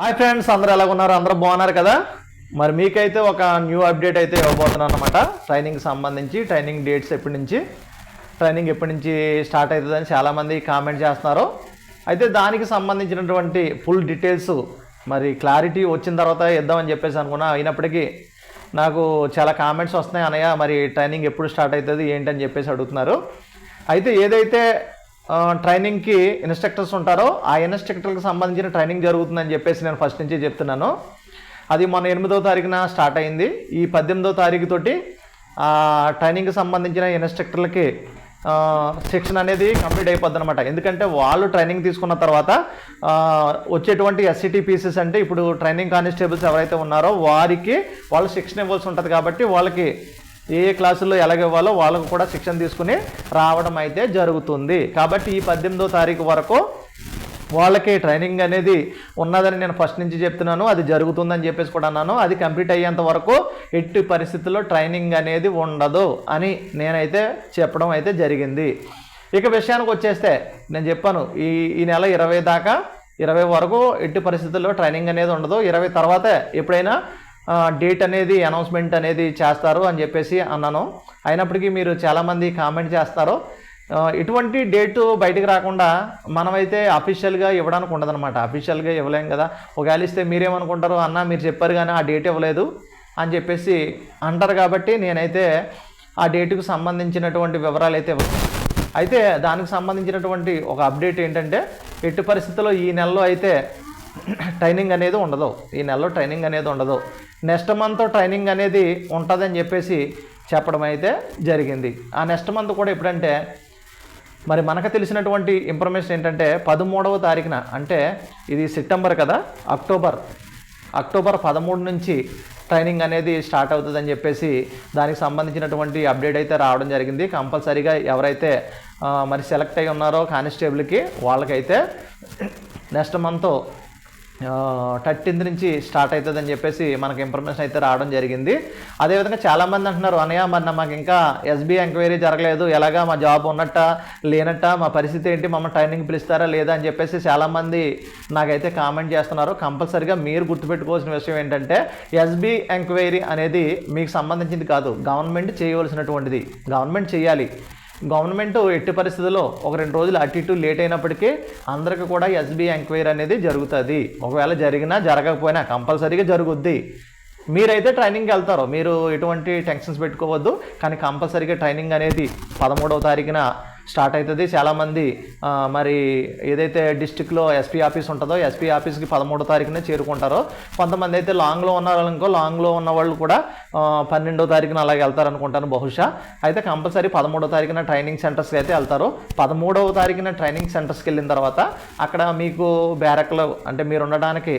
Hi friends అందరూ ఎలా ఉన్నారు? అందరూ బాగున్నారు కదా? మరి మీకైతే ఒక న్యూ అప్డేట్ అయితే ఇవ్వబోతున్నాను అనమాట ట్రైనింగ్ సంబంధించి ట్రైనింగ్ డేట్స్ ఎప్పటి నుంచి ట్రైనింగ్ ఎప్పటి నుంచి స్టార్ట్ అవుతుందని చాలామంది కామెంట్ చేస్తున్నారు. అయితే దానికి సంబంధించినటువంటి ఫుల్ డీటెయిల్స్ మరి క్లారిటీ వచ్చిన తర్వాత ఇద్దామని చెప్పేసి అనుకున్నా. అయినప్పటికీ నాకు చాలా కామెంట్స్ వస్తున్నాయి. అనయ్య మరి ట్రైనింగ్ ఎప్పుడు స్టార్ట్ అవుతుంది? ఏంటని చెప్పేసి అడుగుతున్నారు. అయితే ఏదైతే ట్రైనింగ్కి ఇన్స్ట్రక్టర్స్ ఉంటారో ఆ ఇన్స్ట్రక్టర్కి సంబంధించిన ట్రైనింగ్ జరుగుతుందని చెప్పేసి నేను ఫస్ట్ నుంచి చెప్తున్నాను. అది మొన్న ఎనిమిదో తారీఖున స్టార్ట్ అయింది. ఈ పద్దెనిమిదో తారీఖు తోటి ట్రైనింగ్కి సంబంధించిన ఇన్స్ట్రక్టర్లకి శిక్షణ అనేది కంప్లీట్ అయిపోద్ది అనమాట ఎందుకంటే వాళ్ళు ట్రైనింగ్ తీసుకున్న తర్వాత వచ్చేటువంటి ఎస్సిటీ పీసెస్ అంటే ఇప్పుడు ట్రైనింగ్ కానిస్టేబుల్స్ ఎవరైతే ఉన్నారో వారికి వాళ్ళు శిక్షణ ఇవ్వాల్సి ఉంటుంది కాబట్టి వాళ్ళకి ఏ ఏ క్లాసుల్లో ఎలాగివ్వాలో వాళ్ళకు కూడా శిక్షణ తీసుకుని రావడం అయితే జరుగుతుంది. కాబట్టి ఈ పద్దెనిమిదో తారీఖు వరకు వాళ్ళకి ట్రైనింగ్ అనేది ఉన్నదని నేను ఫస్ట్ నుంచి చెప్తున్నాను. అది జరుగుతుందని చెప్పేసి కూడా అన్నాను. అది కంప్లీట్ అయ్యేంత వరకు ఎట్టి పరిస్థితుల్లో ట్రైనింగ్ అనేది ఉండదు అని నేనైతే చెప్పడం అయితే జరిగింది. ఇక విషయానికి వచ్చేస్తే నేను చెప్పాను ఈ ఈ నెల ఇరవై దాకా ఇరవై వరకు ఎట్టి పరిస్థితుల్లో ట్రైనింగ్ అనేది ఉండదు. ఇరవై తర్వాత ఎప్పుడైనా డేట్ అనేది అనౌన్స్మెంట్ అనేది చేస్తారు అని చెప్పేసి అన్నాను. అయినప్పటికీ మీరు చాలామంది కామెంట్ చేస్తారు. ఎటువంటి ఇటువంటి బయటకు రాకుండా మనమైతే అఫీషియల్గా ఇవ్వడానికి ఉండదన్నమాట. అఫీషియల్గా ఇవ్వలేం కదా. ఒకవేళ ఇస్తే మీరేమనుకుంటారు? అన్న మీరు చెప్పారు కానీ ఆ డేట్ ఇవ్వలేదు అని చెప్పేసి అంటారు కాబట్టి నేనైతే ఆ డేట్కు సంబంధించినటువంటి వివరాలు అయితే అయితే దానికి సంబంధించినటువంటి ఒక అప్డేట్ ఏంటంటే ఎట్టి పరిస్థితుల్లో ఈ నెలలో అయితే ట్రైనింగ్ అనేది ఉండదు. ఈ నెలలో ట్రైనింగ్ అనేది ఉండదు. నెక్స్ట్ మంత్ ట్రైనింగ్ అనేది ఉంటుందని చెప్పేసి చెప్పడం అయితే జరిగింది. ఆ నెక్స్ట్ మంత్ కూడా ఎప్పుడంటే మరి మనకు తెలిసినటువంటి ఇన్ఫర్మేషన్ ఏంటంటే పదమూడవ తారీఖున అంటే ఇది సెప్టెంబర్ కదా అక్టోబర్ అక్టోబర్ పదమూడు నుంచి ట్రైనింగ్ అనేది స్టార్ట్ అవుతుందని చెప్పేసి దానికి సంబంధించినటువంటి అప్డేట్ అయితే రావడం జరిగింది. కంపల్సరీగా ఎవరైతే మరి సెలెక్ట్ అయి ఉన్నారో కానిస్టేబుల్కి వాళ్ళకైతే నెక్స్ట్ మంత్ థర్టీన్త్ నుంచి స్టార్ట్ అవుతుందని చెప్పేసి మనకి ఇన్ఫర్మేషన్ అయితే రావడం జరిగింది. అదేవిధంగా చాలామంది అంటున్నారు అనయ్య మరి మాకు ఇంకా ఎస్బీ ఎంక్వైరీ జరగలేదు. ఎలాగా మా జాబ్ ఉన్నట్ట లేనట్ట మా పరిస్థితి ఏంటి మమ్మల్ని ట్రైనింగ్ పిలుస్తారా లేదా? అని చెప్పేసి చాలామంది నాకైతే కామెంట్ చేస్తున్నారు. కంపల్సరీగా మీరు గుర్తుపెట్టుకోవాల్సిన విషయం ఏంటంటే ఎస్బీ ఎంక్వైరీ అనేది మీకు సంబంధించింది కాదు. గవర్నమెంట్ చేయవలసినటువంటిది. గవర్నమెంట్ చేయాలి. గవర్నమెంట్ ఎట్టి పరిస్థితుల్లో ఒక రెండు రోజులు అటు ఇటు లేట్ అయినప్పటికీ అందరికీ కూడా ఎస్బీఐ ఎంక్వైరీ అనేది జరుగుతుంది. ఒకవేళ జరిగినా జరగకపోయినా కంపల్సరీగా జరుగుద్ది. మీరైతే ట్రైనింగ్కి వెళ్తారు మీరు ఎటువంటి టెన్షన్స్ పెట్టుకోవద్దు. కానీ కంపల్సరీగా ట్రైనింగ్ అనేది పదమూడవ తారీఖున స్టార్ట్ అవుతుంది. చాలామంది మరి ఏదైతే డిస్టిక్లో ఎస్పీ ఆఫీస్ ఉంటుందో ఎస్పీ ఆఫీస్కి పదమూడో తారీఖునే చేరుకుంటారో. కొంతమంది అయితే లాంగ్లో ఉన్నారనుకో లాంగ్లో ఉన్న వాళ్ళు కూడా పన్నెండో తారీఖున అలాగే వెళ్తారనుకుంటాను బహుశా. అయితే కంపల్సరీ పదమూడో తారీఖున ట్రైనింగ్ సెంటర్స్కి అయితే వెళ్తారు. పదమూడవ తారీఖున ట్రైనింగ్ సెంటర్స్కి వెళ్ళిన తర్వాత అక్కడ మీకు బ్యారక్లో అంటే మీరు ఉండడానికి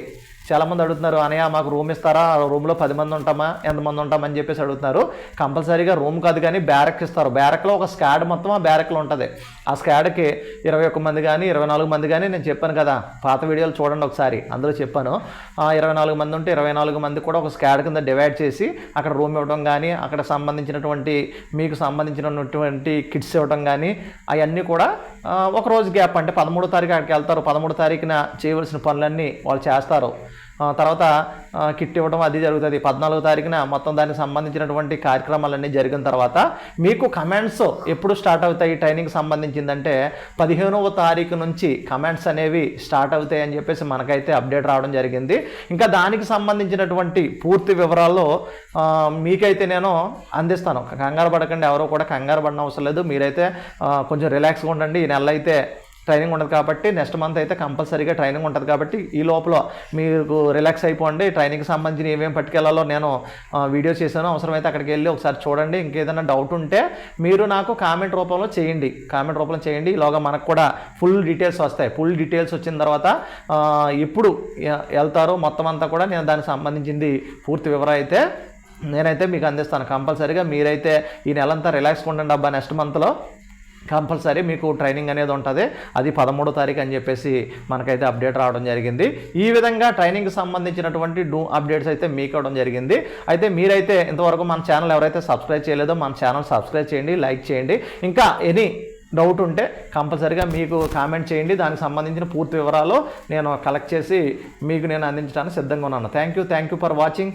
చాలామంది అడుగుతున్నారు అనయ్య మాకు రూమ్ ఇస్తారా? ఆ రూమ్లో పది మంది ఉంటామా? ఎంతమంది ఉంటామని చెప్పేసి అడుగుతున్నారు. కంపల్సరీగా రూమ్ కాదు కానీ బ్యారక్ ఇస్తారు. బ్యారక్లో ఒక స్కాడ్ మొత్తం ఆ బ్యారక్లో ఉంటుంది. ఆ స్కాడ్కి ఇరవై ఒక్క మంది కానీ ఇరవై నాలుగు మంది కానీ నేను చెప్పాను కదా. పాత వీడియోలు చూడండి ఒకసారి. అందులో చెప్పాను. ఇరవై నాలుగు మంది ఉంటే ఇరవై నాలుగు మంది కూడా ఒక స్కాడ్ కింద డివైడ్ చేసి అక్కడ రూమ్ ఇవ్వడం కానీ అక్కడ సంబంధించినటువంటి మీకు సంబంధించినటువంటి కిట్స్ ఇవ్వడం కానీ అవన్నీ కూడా ఒక రోజు గ్యాప్. అంటే పదమూడో తారీఖు అక్కడికి వెళ్తారు. పదమూడో తారీఖున చేయవలసిన పనులన్నీ వాళ్ళు చేస్తారు. తర్వాత కిట్ ఇవ్వడం అది జరుగుతుంది. పద్నాలుగో తారీఖున మొత్తం దానికి సంబంధించినటువంటి కార్యక్రమాలన్నీ జరిగిన తర్వాత మీకు కమెంట్స్ ఎప్పుడు స్టార్ట్ అవుతాయి? ట్రైనింగ్ సంబంధించిందంటే పదిహేనవ తారీఖు నుంచి కమెంట్స్ అనేవి స్టార్ట్ అవుతాయి అని చెప్పేసి మనకైతే అప్డేట్ రావడం జరిగింది. ఇంకా దానికి సంబంధించినటువంటి పూర్తి వివరాల్లో మీకైతే నేను అందిస్తాను. కంగారు పడకండి ఎవరో కూడా కంగారు పడిన అవసరం లేదు. మీరైతే కొంచెం రిలాక్స్గా ఉండండి. ఈ నెల అయితే ట్రైనింగ్ ఉండదు కాబట్టి నెక్స్ట్ మంత్ అయితే కంపల్సరీగా ట్రైనింగ్ ఉంటుంది కాబట్టి ఈ లోపల మీకు రిలాక్స్ అయిపోండి. ట్రైనింగ్కి సంబంధించిన ఏమేమి పట్టుకెళ్ళాలో నేను వీడియో చేశాను. అవసరమైతే అక్కడికి వెళ్ళి ఒకసారి చూడండి. ఇంకేదైనా డౌట్ ఉంటే మీరు నాకు కామెంట్ రూపంలో చేయండి. కామెంట్ రూపంలో చేయండి. ఈలోగా మనకు కూడా ఫుల్ డీటెయిల్స్ వస్తాయి. ఫుల్ డీటెయిల్స్ వచ్చిన తర్వాత ఎప్పుడు వెళ్తారో మొత్తం అంతా కూడా నేను దానికి సంబంధించింది పూర్తి వివరం అయితే నేనైతే మీకు అందిస్తాను. కంపల్సరీగా మీరైతే ఈ నెలంతా రిలాక్స్గా ఉండండి అబ్బా. నెక్స్ట్ మంత్లో కంపల్సరీ మీకు ట్రైనింగ్ అనేది ఉంటుంది. అది పదమూడో తారీఖు అని చెప్పేసి మనకైతే అప్డేట్ రావడం జరిగింది. ఈ విధంగా ట్రైనింగ్కి సంబంధించినటువంటి డూ అప్డేట్స్ అయితే మీకు ఇవ్వడం జరిగింది. అయితే మీరైతే ఇంతవరకు మన ఛానల్ ఎవరైతే సబ్స్క్రైబ్ చేయలేదో మన ఛానల్ సబ్స్క్రైబ్ చేయండి లైక్ చేయండి. ఇంకా ఎనీ డౌట్ ఉంటే కంపల్సరిగా మీకు కామెంట్ చేయండి. దానికి సంబంధించిన పూర్తి వివరాలు నేను కలెక్ట్ చేసి మీకు నేను అందించడానికి సిద్ధంగా ఉన్నాను. Thank you thank you for watching